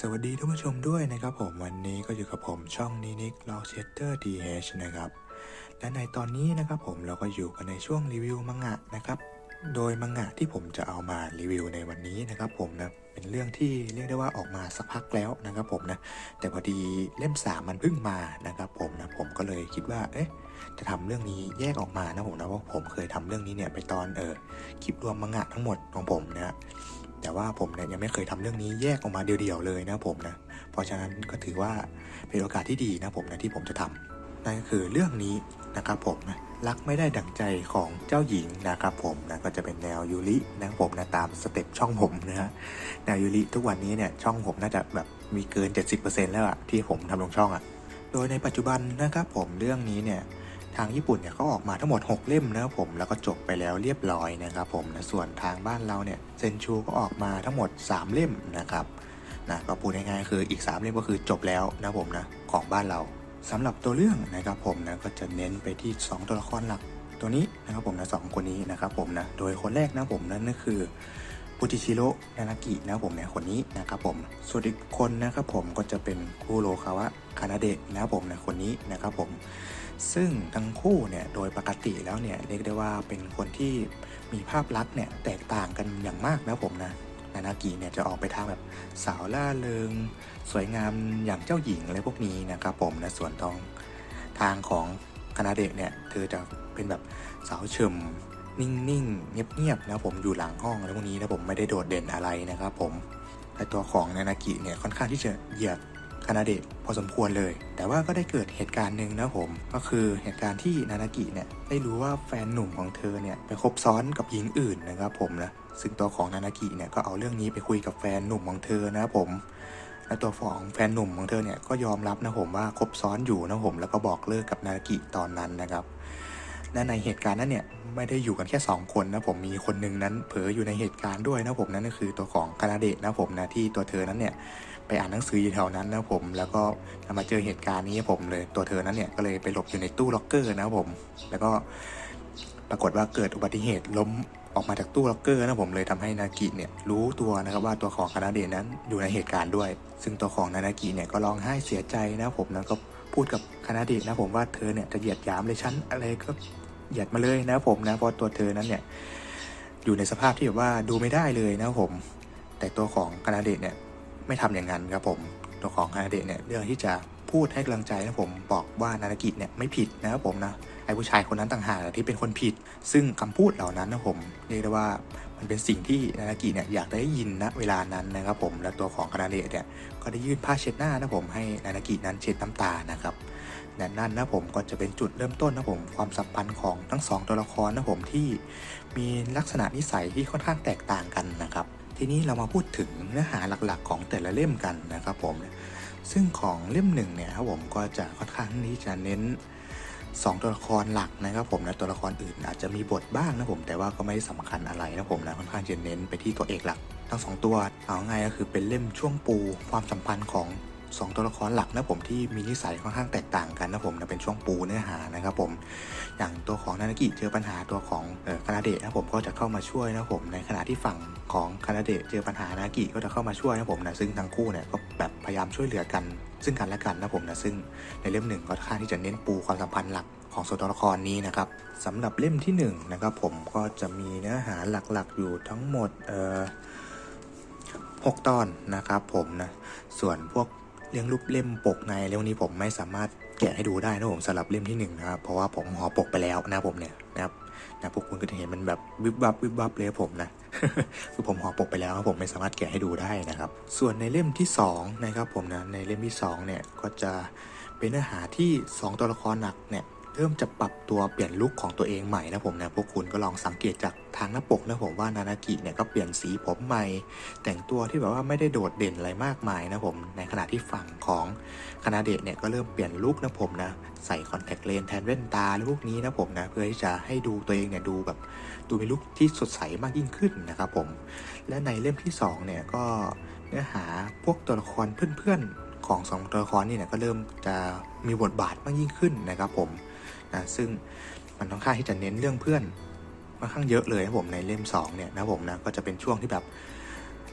สวัสดีท่านผู้ชมด้วยนะครับผมวันนี้ก็อยู่กับผมช่องนินิกลอเชสเตอร์ดีเนะครับ และในตอนนี้นะครับผมเราก็อยู่กันในช่วงรีวิวมังงะนะครับ โดยมังงะที่ผมจะเอามารีวิวในวันนี้นะครับผมนะ เป็นเรื่องที่เรียกได้ว่าออกมาสักพักแล้วนะครับผมนะ แต่พอดีเล่มสามมันเพิ่งมานะครับผมนะ ผมก็เลยคิดว่า เอ๊ะ จะทำเรื่องนี้แยกออกมานะผมนะว่าผมเคยทำเรื่องนี้เนี่ยไปตอนเออคลิปรวมมังงะทั้งหมดของผมนะ แต่ว่าผมเนี่ยยังไม่เคยทำเรื่องนี้แยกออกมาเดี่ยวๆเลยนะผมนะเพราะฉะนั้นก็ถือว่าเป็นโอกาสที่ดีนะผมนะที่ผมจะทำนั่นก็คือเรื่องนี้นะครับผมนะรักไม่ได้ดั่งใจของเจ้าหญิงนะครับผมนะก็จะเป็นแนวยูรินะผมนะตามสเต็ปช่องผมนะฮะแนวยูริทุกวันนี้เนี่ยช่องผมน่าจะแบบมีเกิน 70%แล้วอะที่ผมทำลงช่องอะโดยในปัจจุบันนะครับผมเรื่องนี้เนี่ย ทางญี่ปุ่นเนี่ยเขาออกมาทั้งหมด 6 เล่มนะครับผมแล้วก็จบไปแล้วเรียบร้อยนะครับผมนะส่วนทางบ้านเราเนี่ยเซนชูก็ออกมาทั้งหมด 3 เล่มนะครับนะก็พูดง่ายๆคืออีก 3 เล่มก็คือจบแล้วนะผมนะของบ้านเราสำหรับตัวเรื่องนะครับผมนะก็จะเน้นไปที่ 2 ตัวละครหลักตัวนี้นะครับผมนะสองคนนี้นะครับผมนะโดยคนแรกนะผมนั่นก็คือปุติชิโร่นานากินะครับผมเนี่ยคนนี้นะครับผมส่วนอีกคนนะครับผมก็จะเป็นคุโรคาวะคานาเดะนะครับผมนะคนนี้นะครับผม ซึ่งทั้งคู่เนี่ยโดยปกติแล้วเนี่ยเรียกได้ว่าเป็นคนที่มีภาพลักษณ์เนี่ยแตกต่างกันอย่างมากนะผมนะนานากิเนี่ยจะออกไปทางแบบสาวล่าเริง สวยงามอย่างเจ้าหญิงอะไรพวกนี้นะครับผมนะส่วนทองทางของคานาเดะเนี่ยเธอจะเป็นแบบสาวเฉมนิ่งๆ เงียบๆนะผมอยู่หลังห้องอะไรพวกนี้นะผมไม่ได้โดดเด่นอะไรนะครับผมแต่ตัวของนานากิเนี่ยค่อนข้างที่จะเหยียด คานาเดะพอสมควรเลย แต่ว่าก็ได้เกิดเหตุการณ์หนึ่งนะผม ก็คือเหตุการณ์ที่นานากิเนี่ยได้รู้ว่าแฟนหนุ่มของเธอเนี่ยไปคบซ้อนกับหญิงอื่นนะครับผมนะซึ่งตัวของนานากิเนี่ยก็เอาเรื่องนี้ไปคุยกับแฟนหนุ่มของเธอนะครับผมและตัวของแฟนหนุ่มของเธอเนี่ยก็ยอมรับนะผมว่าคบซ้อนอยู่นะผมแล้วก็บอกเลิกกับนานากิตอนนั้นนะครับและในเหตุการณ์นั้นเนี่ยไม่ได้อยู่กันแค่ 2 คนนะผมมีคนหนึ่งนั้นเผลออยู่ในเหตุการณ์ด้วยนะผมนั่นก็คือตัวของคานาเดะนะผมนะที่ตัวเธอนั้นเนี่ย ไปอ่านหนังสืออยู่แถวนั้นนะผม แล้วก็มาเจอเหตุการณ์นี้ผมเลยตัวเธอนั้นเนี่ยก็เลยไปหลบอยู่ในตู้ล็อกเกอร์นะผม แล้วก็ปรากฏว่าเกิดอุบัติเหตุล้มออกมาจากตู้ล็อกเกอร์นะผมเลยทำให้นากิเนี่ยรู้ตัวนะครับว่าตัวของคานาเดะนั้นอยู่ในเหตุการณ์ด้วย ซึ่งตัวของนานากิเนี่ยก็ร้องไห้เสียใจนะผมแล้วก็พูดกับคานาเดะนะผมว่าเธอเนี่ยจะเหยียดยามเลยฉันอะไรก็เหยียดมาเลยนะผมนะเพราะตัวเธอนั้นเนี่ยอยู่ในสภาพที่แบบว่าดูไม่ได้เลยนะผม แต่ตัวของคานาเดะเนี่ย ไม่ทำอย่างนั้นครับผมตัวของคานาเดะเนี่ยเรื่องที่จะพูดให้กำลังใจนะผมบอกว่านานากิเนี่ยไม่ผิดนะครับผมนะไอ้ผู้ชายคนนั้นต่างหากที่เป็นคนผิด ซึ่งคำพูดเหล่านั้นนะผมเรียกได้ว่ามันเป็นสิ่งที่นานากิเนี่ยอยากได้ยินณเวลานั้นนะครับผมและตัวของคานาเดะเนี่ยก็ได้ยื่นผ้าเช็ดหน้านะผมให้นานากินั้นเช็ดน้ำตานะครับและนั่นนะผมก็จะเป็นจุดเริ่มต้นนะผมความสัมพันธ์ของทั้งสองตัวละครนะผมที่มีลักษณะนิสัยที่ค่อนข้างแตกต่างกันนะครับ ทีนี้เรามาพูดถึงเนื้อหาหลักๆ ของแต่ละเล่มกันนะครับผม ซึ่งของเล่มหนึ่งเนี่ยครับผมก็จะค่อนข้างที่จะเน้น 2 ตัวละครหลักนะครับผมนะตัวละครอื่นอาจจะมีบทบ้างนะผมแต่ว่าก็ไม่ได้สำคัญอะไรนะผมนะค่อนข้างจะเน้นไปที่ตัวเอกหลัก ทั้งสองตัวเอาง่ายก็คือเป็นเล่มช่วงปูความสัมพันธ์ของ สองตัวละครหลักนะผมที่มีนิสัยค่อนข้างแตกต่างกันนะผมนะเป็นช่วงปูเนื้อหานะครับผมอย่างตัวของนานากิเจอปัญหาตัวของคานาเดะนะผมก็จะเข้ามาช่วยนะผมในขณะที่ฝั่งของคานาเดะเจอปัญหานากิก็จะเข้ามาช่วยนะผมนะซึ่งทั้งคู่เนี่ยก็แบบพยายามช่วยเหลือกัน ซึ่งกันและกันนะผมนะซึ่งในเล่มหนึ่งก็ค่าที่จะเน้นปูความสัมพันธ์หลักของตัวละครนี้นะครับสำหรับเล่มที่หนึ่งนะครับผมก็จะมีเนื้อหาหลักๆอยู่ทั้งหมดเอ่อ6ตอนนะครับผมนะส่วนพวก เรื่องรูปเล่มปกในเรื่องนี้ผมไม่สามารถแกะให้ดูได้นะผมสำหรับเล่มที่1นงนะครับเพราะว่าผมห่อปกไปแล้วนะผมเนี่ยนะครับนะพวกคุณก็จะเห็นมันแบบวิบวับวิบวับเลยผมนะคือผมห่อปกไปแล้วผมไม่สามารถแกะให้ดูได้นะครับ ส่วนในเล่มที่2นะครับผมนะในเล่มที่2เนี่ยก็จะเป็นเนื้อหาที่ 2 ตัวละครหนักเนี่ย เริ่มจะปรับตัวเปลี่ยนลุคของตัวเองใหม่นะผมนะพวกคุณก็ลองสังเกตจากทางหน้าปกนะผมว่านานากิเนี่ยก็เปลี่ยนสีผมใหม่ แต่งตัวที่แบบว่าไม่ได้โดดเด่นอะไรมากมายนะผมในขณะที่ฝั่งของคณะเดชเนี่ยก็เริ่มเปลี่ยนลุคนะผมนะใส่คอนแทคเลนส์แทนแว่นตาหรือพวกนี้นะผมนะเพื่อที่จะให้ดูตัวเองเนี่ยดูแบบดูมีลุคที่สดใสมากยิ่งขึ้นนะครับผมและในเล่มที่2เนี่ยก็เนื้อหาพวกตัวละครเพื่อนๆของสองตัวละครนี่เนี่ยก็เริ่มจะมีบทบาทมากยิ่งขึ้นนะครับผม นะซึ่งมันค่อนข้างที่จะเน้นเรื่องเพื่อนค่อนข้างเยอะเลยนะผมในเล่ม2เนี่ยนะผมนะก็จะเป็นช่วงที่แบบ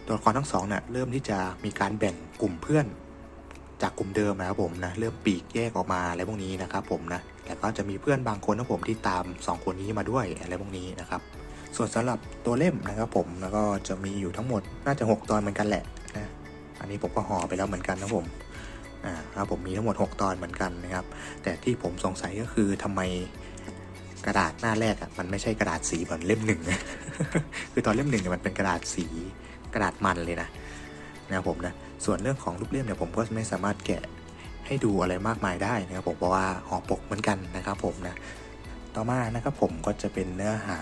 ตัวละครทั้งสองเนี่ยเริ่มที่จะมีการแบ่งกลุ่มเพื่อนจากกลุ่มเดิมนะครับผมนะเริ่มปีกแยกออกมาอะไรพวกนี้นะครับผมนะแต่ก็จะมีเพื่อนบางคนนะผมที่ตามสองคนนี้มาด้วยอะไรพวกนี้นะครับส่วนสำหรับตัวเล่มนะครับผมแล้วก็จะมีอยู่ทั้งหมดน่าจะ 6 ตอนเหมือนกันแหละนะอันนี้ผมก็ห่อไปแล้วเหมือนกันนะผม อ่าครับผมมีทั้งหมด 6 ตอนเหมือนกันนะครับ แต่ที่ผมสงสัยก็คือทำไมกระดาษหน้าแรกอะมันไม่ใช่กระดาษสีเหมือนเล่มหนึ่งคือตอนเล่มหนึ่งเนี่ยมันเป็นกระดาษสีกระดาษมันเลยนะนะครับผมนะส่วนเรื่องของรูปเล่มเนี่ยผมก็ไม่สามารถแกะให้ดูอะไรมากมายได้นะครับผมเพราะว่าห่อปกเหมือนกันนะครับผมนะต่อมานะครับผมก็จะเป็นเนื้อหา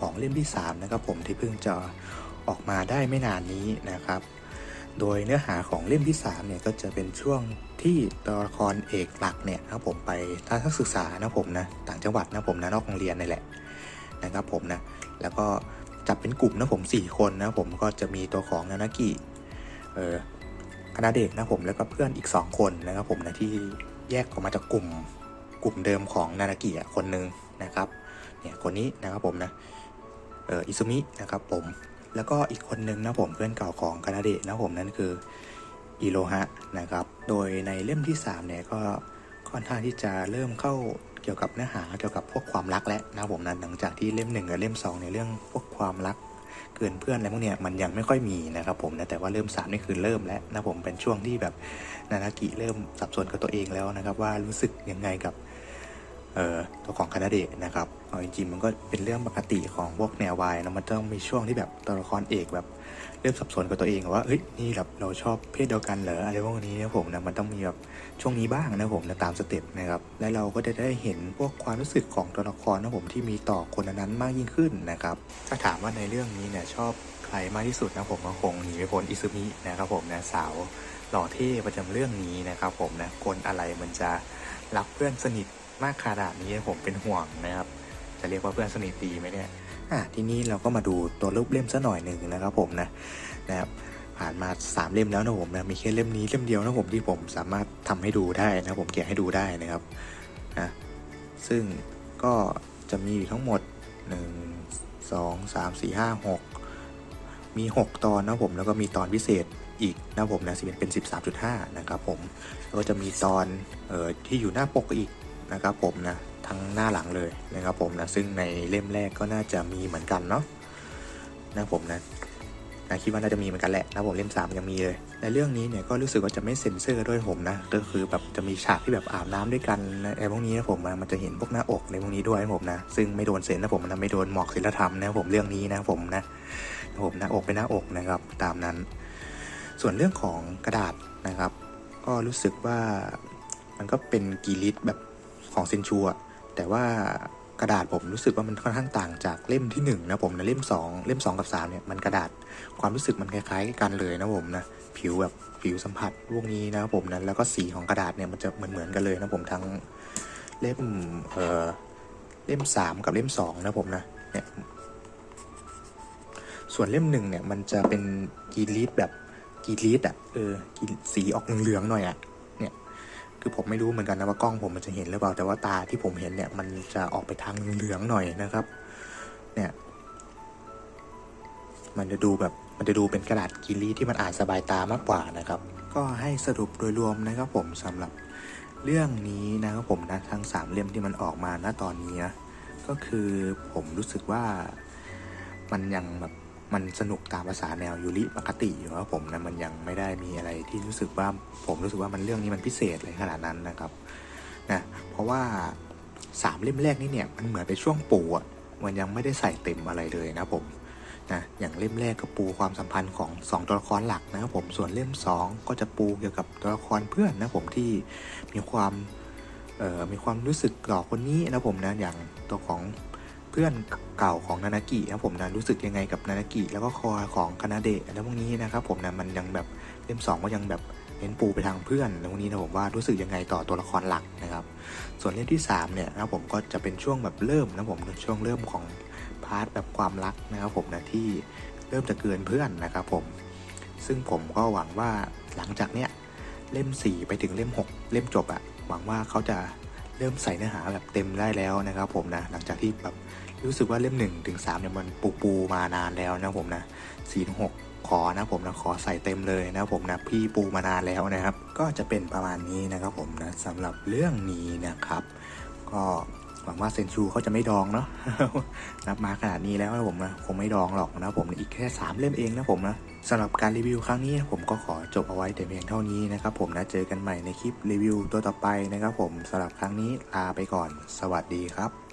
ของเล่มที่3นะครับผมที่เพิ่งจะออกมาได้ไม่นานนี้นะครับ โดยเนื้อหาของเล่มที่3เนี่ยก็จะเป็นช่วงที่ตัวละครเอกหลักเนี่ยนะผมไปทัศนศึกษานะผมนะต่างจังหวัดนะผมนะนอกโรงเรียนนี่แหละนะครับผมนะแล้วก็จับเป็นกลุ่มนะผม 4 คนนะผมก็จะมีตัวของนานากิเออคณะเด็กนะผมแล้วก็เพื่อนอีก 2 คนนะครับผมนะที่แยกออกมาจากกลุ่มกลุ่มเดิมของนานากิอะคนหนึ่งนะครับเนี่ยคนนี้นะครับผมนะเอออิซุมินะครับผม แล้วก็อีกคนนึงนะผมเพื่อนเก่าของคานาเดะนะผมนั่นคืออิโรฮะนะครับ โดยในเล่มที่3เนี่ยก็ค่อนข้างที่จะเริ่มเข้าเกี่ยวกับเนื้อหาเกี่ยวกับพวกความรักแล้วนะผมนะหลังจากที่เล่มหนึ่งกับเล่ม2ในเรื่องพวกความรักเกินเพื่อนอะไรพวกเนี้ยมันยังไม่ค่อยมีนะครับผมนะแต่ว่าเริ่ม3นี่คือเริ่มแล้วนะผมเป็นช่วงที่แบบนานากิเริ่มสับสนกับตัวเองแล้วนะครับ ว่ารู้สึกยังไงกับเอ่อตัวของคานาเดะนะครับ เอาจริงๆมันก็เป็นเรื่องปกติของพวกแนววายนะมันต้องมีช่วงที่แบบตัวละครเอกแบบเริ่มสับสนกับตัวเองว่าเฮ้ยนี่แบบเราชอบเพศเดียวกันเหรออะไรพวกนี้นะผมนะมันต้องมีแบบช่วงนี้บ้างนะผมนะตามสเต็ปนะครับและเราก็จะได้เห็นพวกความรู้สึกของตัวละครนะผมที่มีต่อคนนั้นมากยิ่งขึ้นนะครับถ้าถามว่าในเรื่องนี้เนี่ยชอบใครมากที่สุดนะผมก็คงหนีไม่พ้นอิซึมินะครับผมนะสาวหล่อเท่ประจำเรื่องนี้นะครับผมนะคนอะไรมันจะรักเพื่อนสนิทมากขนาดนี้ผมเป็นห่วงนะครับ จะเรียกว่าเพื่อนสนิทดีไหมเนี่ยอะทีนี้เราก็มาดูตัวรูปเล่มซะหน่อยหนึ่งนะครับผมนะนะครับผ่านมาสามเล่มแล้วนะผมนะมีแค่เล่มนี้เล่มเดียวนะผมที่ผมสามารถทำให้ดูได้นะผมแกะให้ดูได้นะครับนะซึ่งก็จะมีอยู่ทั้งหมด 1 2 3 4 5 6 มี 6 ตอนนะผมแล้วก็มีตอนพิเศษอีกนะผมนะสิเป็น 13.5 นะครับผมแล้วก็จะมีตอนเอ่อที่อยู่หน้าปกอีกนะครับผมนะ ทั้งหน้าหลังเลยนะครับผมนะซึ่งในเล่มแรกก็น่าจะมีเหมือนกันเนาะนะผมนะนะคิดว่าน่าจะมีเหมือนกันแหละนะผมเล่มสามยังมีเลยในเรื่องนี้เนี่ยก็รู้สึกว่าจะไม่เซ็นเซอร์ด้วยผมนะก็คือแบบจะมีฉากที่แบบอาบน้ำด้วยกันนะไอ้พวกนี้นะผมนะมันจะเห็นพวกหน้าอกในพวกนี้ด้วยนะผมนะซึ่งไม่โดนเซ็นนะผมนะไม่โดนหมอกศิลธรรมนะผมเรื่องนี้นะผมนะผมหน้าอกเป็นหน้าอกนะครับตามนั้น ส่วนเรื่องของกระดาษนะครับ ก็รู้สึกว่ามันก็เป็นกีริตแบบของเซนชูอะ แต่ว่ากระดาษผมรู้สึกว่ามันค่อนข้างต่างจากเล่มที่1นะผมนะเล่ม 2 เล่ม 2 กับ 3เนี่ยมันกระดาษความรู้สึกมันคล้ายๆ กันเลยนะผมนะผิวแบบผิวสัมผัสพวกนี้นะผมนะแล้วก็สีของกระดาษเนี่ยมันจะเหมือนเหมือนกันเลยนะผมทั้งเล่มเอ่อเล่ม 3 กับเล่ม 2 นะผมนะเนี่ยส่วนเล่มหนึ่งเนี่ยมันจะเป็นกีรีดแบบกีรีดอะเออกีสีออกเหลืองๆหน่อยอะ คือผมไม่รู้เหมือนกันนะว่ากล้องผมมันจะเห็นหรือเปล่าแต่ว่าตาที่ผมเห็นเนี่ยมันจะออกไปทางเหลืองๆหน่อยนะครับ เนี่ย มันจะดูแบบมันจะดูเป็นกระดาษกิรีที่มันอ่านสบายตามากกว่านะครับ ก็ให้สรุปโดยรวมนะครับผมสำหรับเรื่องนี้นะครับผมนะทั้งสามเล่มที่มันออกมาณตอนนี้นะก็คือผมรู้สึกว่ามันยังแบบ มันสนุกตามภาษาแนวยูริปกติอยู่ครับผมนะมันยังไม่ได้มีอะไรที่รู้สึกว่าผมรู้สึกว่ามันเรื่องนี้มันพิเศษเลยขนาดนั้นนะครับนะเพราะว่าสามเล่มแรกนี่เนี่ยมันเหมือนเป็นช่วงปูอะมันยังไม่ได้ใส่เต็มอะไรเลยนะผมนะอย่างเล่มแรกก็ปูความสัมพันธ์ของสองตัวละครหลักนะครับผมส่วนเล่มสองก็จะปูเกี่ยวกับตัวละครเพื่อนนะผมที่มีความเอ่อมีความรู้สึกต่อคนนี้นะผมนะอย่างตัวของ พื่อนเก่าของนานากินะผมนะรู้สึกยังไงกับนานากิแล้วก็คอของคานาเดะแล้วพวกนี้นะครับผมนะมันยังแบบเล่มสองก็ยังแบบเน้นปูไปทางเพื่อนแล้วพวกนี้นะผมว่ารู้สึกยังไงต่อตัวละครหลักนะครับ ส่วนเล่มที่สามเนี่ยนะผมก็จะเป็นช่วงแบบเริ่มนะผมช่วงเริ่มของพาร์ทแบบความรักนะครับผมนะที่เริ่มจะเกินเพื่อนนะครับผม ซึ่งผมก็หวังว่าหลังจากเนี้ยเล่มสี่ไปถึงเล่มหกเล่มจบอะหวังว่าเขาจะเริ่มใส่เนื้อหาแบบเต็มได้แล้วนะครับผมนะหลังจากที่แบบ รู้สึกว่าเล่มหนึ่งถึงสามเนี่ยมันปูปูมานานแล้วนะผมนะสี่ถึงหกขอนะผมนะขอใส่เต็มเลยนะผมนะพี่ปูมานานแล้วนะครับ ก็จะเป็นประมาณนี้นะครับผมนะสำหรับเรื่องนี้นะครับ ก็หวังว่าเซนชูเขาจะไม่ดองเนาะนับมาขนาดนี้แล้วนะผมนะคงไม่ดองหรอกนะผมอีกแค่สามเล่มเองนะผมนะสำหรับการรีวิวครั้งนี้นะผมก็ขอจบเอาไว้แต่เพียงเท่านี้นะครับผมนะเจอกันใหม่ในคลิปรีวิวตัวต่อไปนะครับผมสำหรับครั้งนี้ลาไปก่อน สวัสดีครับ